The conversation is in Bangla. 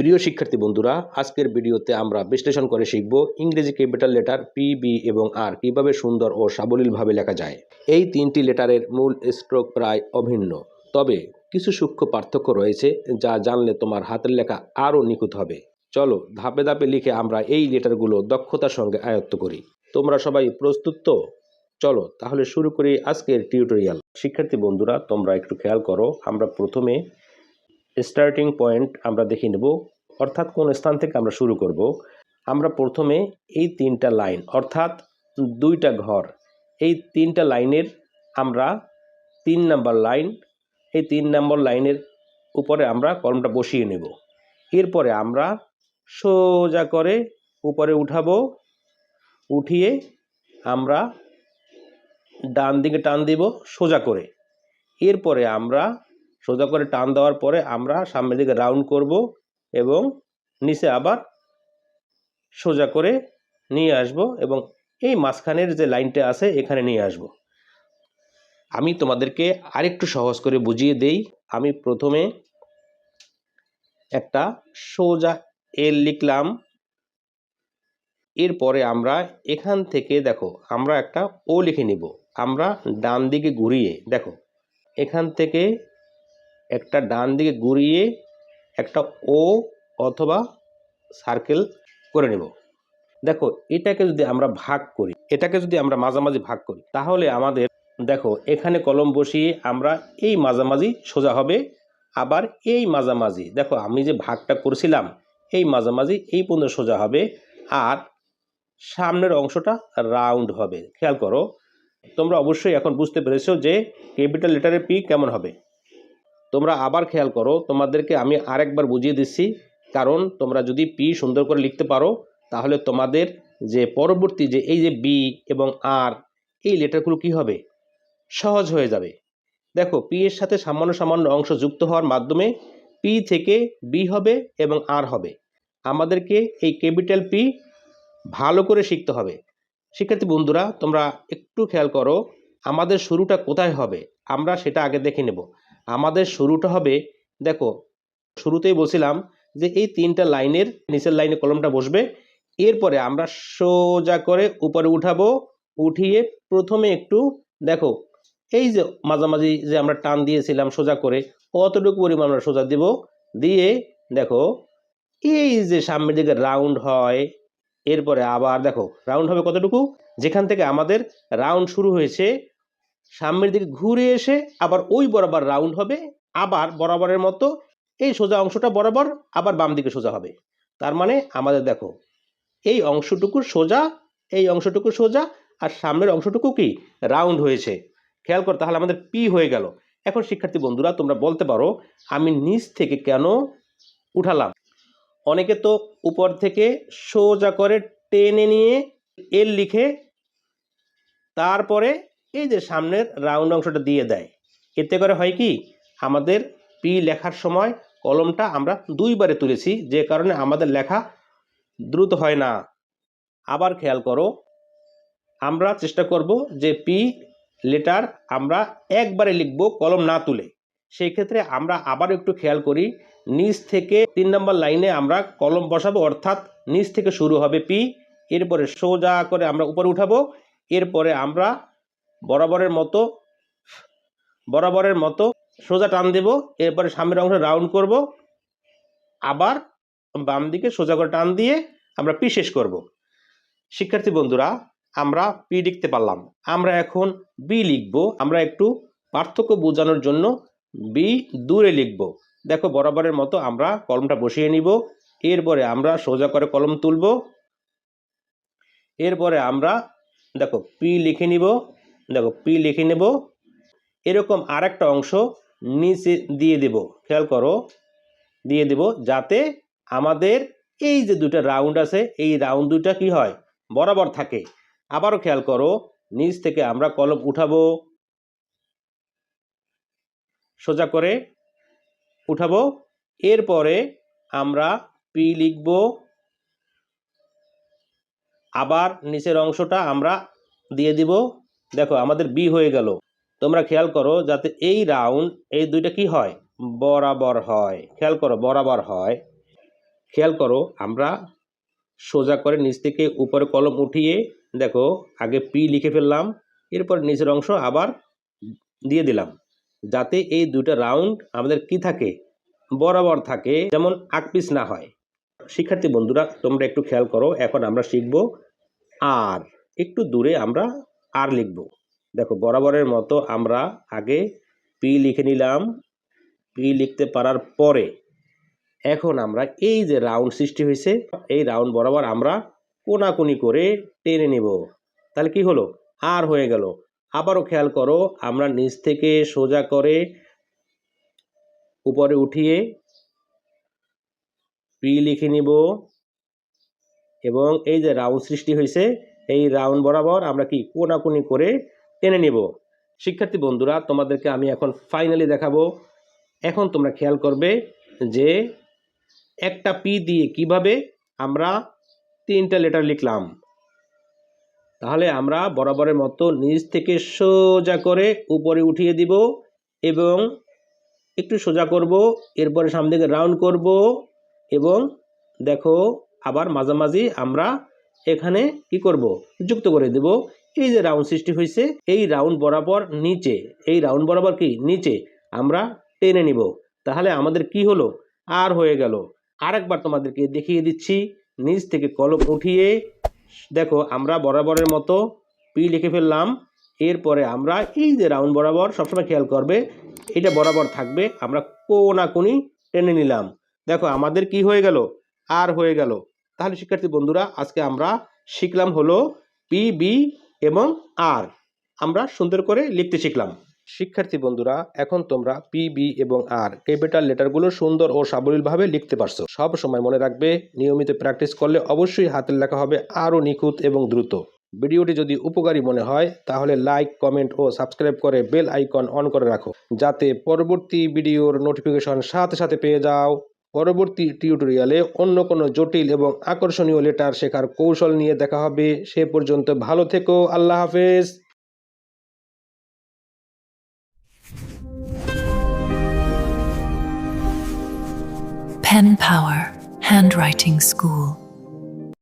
প্রিয় শিক্ষার্থী বন্ধুরা, আজকের ভিডিওতে আমরা বিশ্লেষণ করে শিখব ইংরেজি ক্যাপিটাল লেটার পি, বি এবং আর কীভাবে সুন্দর ও সাবলীলভাবে লেখা যায়। এই তিনটি লেটারের মূল স্ট্রোক প্রায় অভিন্ন। তবে কিছু সূক্ষ্ম পার্থক্য রয়েছে যা জানলে তোমার হাতের লেখা আরও নিখুঁত হবে। চলো ধাপে ধাপে লিখে আমরা এই লেটারগুলো দক্ষতার সঙ্গে আয়ত্ত করি। তোমরা সবাই প্রস্তুত তো? চলো তাহলে শুরু করি আজকের টিউটোরিয়াল। শিক্ষার্থী বন্ধুরা, তোমরা একটু খেয়াল করো, আমরা প্রথমে স্টার্টিং পয়েন্ট আমরা দেখে নেব, অর্থাৎ কোন স্থান থেকে আমরা শুরু করব। আমরা প্রথমে এই তিনটা লাইন অর্থাৎ দুইটা ঘর, এই তিনটা লাইনের আমরা তিন নাম্বার লাইন এই তিন নাম্বার লাইনের উপরে আমরা কলমটা বসিয়ে নেব। এরপরে আমরা সোজা করে উপরে উঠাবো, উঠিয়ে আমরা ডান দিকে টান দিব সোজা করে। এরপরে আমরা সোজা করে টান দেওয়ার পরে আমরা সামনের দিকে রাউন্ড করব এবং নিচে আবার সোজা করে নিয়ে আসব এবং এই মাঝখানের যে লাইনটা আছে এখানে নিয়ে আসব। আমি তোমাদেরকে আরেকটু সহজ করে বুঝিয়ে দেই। আমি প্রথমে একটা সোজা এল লিখলাম। এরপরে আমরা এখান থেকে দেখো, আমরা একটা ও লিখে নিব। আমরা ডান দিকে ঘুরিয়ে, দেখো, এখান থেকে একটা ডান দিকে ঘুরিয়ে একটা ও অথবা সার্কেল করে নেব। দেখো, এটাকে যদি আমরা ভাগ করি, এটাকে যদি আমরা মাঝামাঝি ভাগ করি, তাহলে আমাদের, দেখো, এখানে কলম বসিয়ে আমরা এই মাঝামাঝি সোজা হবে, আবার এই মাঝামাঝি। দেখো, আমি যে ভাগটা করছিলাম, এই মাঝামাঝি এই পর্যন্ত সোজা হবে, আর সামনের অংশটা রাউন্ড হবে। খেয়াল করো, তোমরা অবশ্যই এখন বুঝতে পেরেছ যে ক্যাপিটাল লেটারের পি কেমন হবে। তোমরা আবার খেয়াল করো, তোমাদেরকে আমি আরেকবার বুঝিয়ে দিচ্ছি। কারণ তোমরা যদি পি সুন্দর করে লিখতে পারো, তাহলে তোমাদের যে পরবর্তী যে এই যে বি এবং আর, এই লেটারগুলো কি হবে? সহজ হয়ে যাবে। দেখো, পি এর সাথে সামান্য সামান্য অংশ যুক্ত হওয়ার মাধ্যমে পি থেকে বি হবে এবং আর হবে। আমাদেরকে এই ক্যাপিটাল পি ভালো করে শিখতে হবে। শিক্ষার্থী বন্ধুরা, তোমরা একটু খেয়াল করো, আমাদের শুরুটা কোথায় হবে? আমরা সেটা আগে দেখে নেব। আমাদের শুরুটা হবে, দেখো, শুরুতেই বলছিলাম যে এই তিনটা লাইনের নিচের লাইনে কলমটা বসবে, এরপরে আমরা সোজা করে উপরে উঠাবো, উঠিয়ে প্রথমে একটু, দেখো, এই যে মাঝামাঝি যে আমরা টান দিয়েছিলাম সোজা করে, অতটুকু পরিমাণ আমরা সোজা দিব, দিয়ে, দেখো, এই যে সামনের দিকে রাউন্ড হয়, এরপরে আবার দেখো, রাউন্ড হবে কতটুকু? যেখান থেকে আমাদের রাউন্ড শুরু হয়েছে সামনের দিকে ঘুরে এসে আবার ওই বরাবর রাউন্ড হবে, আবার বরাবরের মতো এই সোজা অংশটা বরাবর, আবার বাম দিকে সোজা হবে। তার মানে আমাদের দেখো, এই অংশটুকু সোজা, এই অংশটুকু সোজা, আর সামনের অংশটুকু কি? রাউন্ড হয়েছে। খেয়াল কর, তাহলে আমাদের পি হয়ে গেল। এখন শিক্ষার্থী বন্ধুরা, তোমরা বলতে পারো, আমি নিচ থেকে কেন উঠালাম? অনেকে তো উপর থেকে সোজা করে টেনে নিয়ে এল লিখে তারপরে এই যে সামনের রাউন্ড অংশটা দিয়ে দেয়, এতে করে হয় কি? আমাদের পি লেখার সময় কলমটা আমরা দুইবারে তুলেছি, যে কারণে আমাদের লেখা দ্রুত হয় না। আবার খেয়াল করো, আমরা চেষ্টা করব যে পি লেটার আমরা একবারে লিখব কলম না তুলে। সেই ক্ষেত্রে আমরা আবার একটু খেয়াল করি, নিচ থেকে তিন নম্বর লাইনে আমরা কলম বসাবো, অর্থাৎ নিচ থেকে শুরু হবে পি এরপরে সোজা করে আমরা উপরে উঠাবো, এরপরে আমরা বরাবরের মতো বরাবরের মতো সোজা টান দেব, এরপরে সামনের অংশ রাউন্ড করব, আবার বাম দিকে সোজা করে টান দিয়ে আমরা পি শেষ করব। শিক্ষার্থী বন্ধুরা, আমরা পি লিখতে পারলাম। আমরা এখন বি লিখব, আমরা একটু পার্থক্য বোঝানোর জন্য বি দূরে লিখব। দেখো, বরাবরের মতো আমরা কলমটা বসিয়ে নিব, এরপরে আমরা সোজা করে কলম তুলব, এরপরে আমরা, দেখো পি লিখে নিব দেখো পি লিখে নেব। এরকম আর একটা অংশ নিচে দিয়ে দেব। খেয়াল করো, দিয়ে দেব যাতে আমাদের এই যে দুটা রাউন্ড আছে, এই রাউন্ড দুটা কি হয়? বরাবর থাকে। আবারও খেয়াল করো, নিচ থেকে আমরা কলম উঠাবো। সোজা করে উঠাবো। এরপরে আমরা পি লিখব। আবার নিচের অংশটা আমরা দিয়ে দিব। দেখো, আমাদের বি হয়ে গেল। তোমরা খেয়াল করো যাতে এই রাউন্ড এই দুইটা কি হয়? বরাবর হয়। খেয়াল করো, বরাবর হয়। খেয়াল করো, আমরা সোজা করে নিচ থেকে উপরে কলম উঠিয়ে, দেখো, আগে পি লিখে ফেললাম, এরপর নিচের অংশ আবার দিয়ে দিলাম। যাতে এই দুটো রাউন্ড আমাদের কি থাকে? বরাবর থাকে, যেমন আকপিস না হয়। শিক্ষার্থী বন্ধুরা, তোমরা একটু খেয়াল করো, এখন আমরা শিখব আর একটু দূরে আমরা আর লিখব। দেখো, বরাবরের মতো আমরা আগে পি লিখে নিলাম। পি লিখতে পারার পরে এখন আমরা এই যে রাউন্ড সৃষ্টি হয়েছে, এই রাউন্ড বরাবর আমরা কোনাকুনি করে টেনে নেব। তাহলে কি হলো? আর হয়ে গেল। আবারও খেয়াল করো, আমরা নিচ থেকে সোজা করে উপরে উঠিয়ে পি লিখে নিব। এবং এই যে রাউন্ড সৃষ্টি হয়েছে এই রাউন্ড বরাবর আমরা কি কোনাকুনি করে টেনে নেব। শিক্ষার্থী বন্ধুরা, তোমাদেরকে আমি এখন ফাইনালি দেখাবো। এখন তোমরা খেয়াল করবে যে একটা পি দিয়ে কীভাবে আমরা তিনটা লেটার লিখলাম। তাহলে আমরা বরাবরের মতো নিচ থেকে সোজা করে উপরে উঠিয়ে দিব এবং একটু সোজা করব, এরপরে সামনে দিকে রাউন্ড করব এবং দেখো আবার মাঝামাঝি আমরা এখানে কি করব? যুক্ত করে দেব। এই যে রাউন্ড সৃষ্টি হয়েছে এই রাউন্ড বরাবর নিচে, এই রাউন্ড বরাবর কি? নিচে আমরা টেনে নিব। তাহলে আমাদের কি হলো? আর হয়ে গেল। আরেকবার তোমাদেরকে দেখিয়ে দিচ্ছি। নিচ থেকে কলম উঠিয়ে, দেখো আমরা বরাবরের মতো পি লিখে ফেললাম। এরপরে আমরা এই যে রাউন্ড বরাবর সবসময় খেয়াল করবে, এটা বরাবর থাকবে। আমরা কোনা কোনি টেনে নিলাম। দেখো আমাদের কি হয়ে গেল? আর হয়ে গেল। তাহলে শিক্ষার্থী বন্ধুরা, আজকে আমরা শিখলাম হলো পি বি এবং আর আমরা সুন্দর করে লিখতে শিখলাম। শিক্ষার্থী বন্ধুরা, এখন তোমরা পি বি এবং আর ক্যাপিটাল লেটারগুলো সুন্দর ও সাবলীলভাবে লিখতে পারছ। সব সময় মনে রাখবে, নিয়মিত প্র্যাকটিস করলে অবশ্যই হাতের লেখা হবে আরও নিখুঁত এবং দ্রুত। ভিডিওটি যদি উপকারী মনে হয়, তাহলে লাইক কমেন্ট ও সাবস্ক্রাইব করে বেল আইকন অন করে রাখো। যাতে পরবর্তী ভিডিওর নোটিফিকেশন সাথে সাথে পেয়ে যাও। পরবর্তী টিউটোরিয়ালে অন্য কোনো জটিল এবং আকর্ষণীয় লেটার শেখার কৌশল নিয়ে দেখা হবে সে পর্যন্ত ভালো থেকো, আল্লাহ হাফেজ Pen Power, Handwriting School.